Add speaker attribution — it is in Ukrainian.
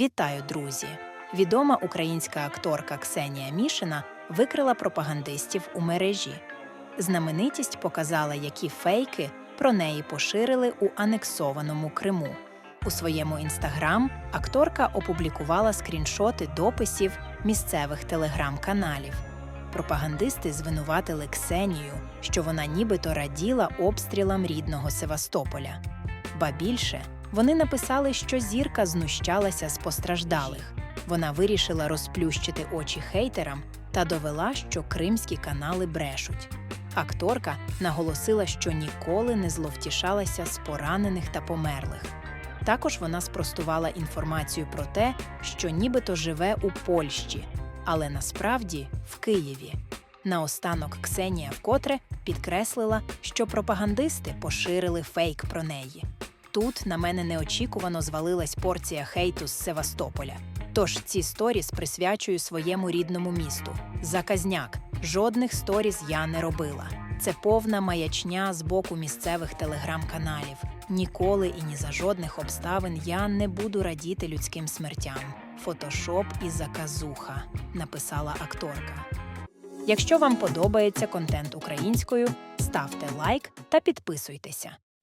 Speaker 1: Вітаю, друзі! Відома українська акторка Ксенія Мішина викрила пропагандистів у мережі. Знаменитість показала, які фейки про неї поширили у анексованому Криму. У своєму інстаграм акторка опублікувала скріншоти дописів місцевих телеграм-каналів. Пропагандисти звинуватили Ксенію, що вона нібито раділа обстрілам рідного Севастополя. Ба більше вони написали, що зірка знущалася з постраждалих. Вона вирішила розплющити очі хейтерам та довела, що кримські канали брешуть. Акторка наголосила, що ніколи не зловтішалася з поранених та померлих. Також вона спростувала інформацію про те, що нібито живе у Польщі, але насправді в Києві. Наостанок Ксенія вкотре підкреслила, що пропагандисти поширили фейк про неї. Тут на мене неочікувано звалилась порція хейту з Севастополя. Тож ці сторіс присвячую своєму рідному місту. Заказняк. Жодних сторіс я не робила. Це повна маячня з боку місцевих телеграм-каналів. Ніколи і ні за жодних обставин я не буду радіти людським смертям. Фотошоп і заказуха, написала акторка. Якщо вам подобається контент українською, ставте лайк та підписуйтеся.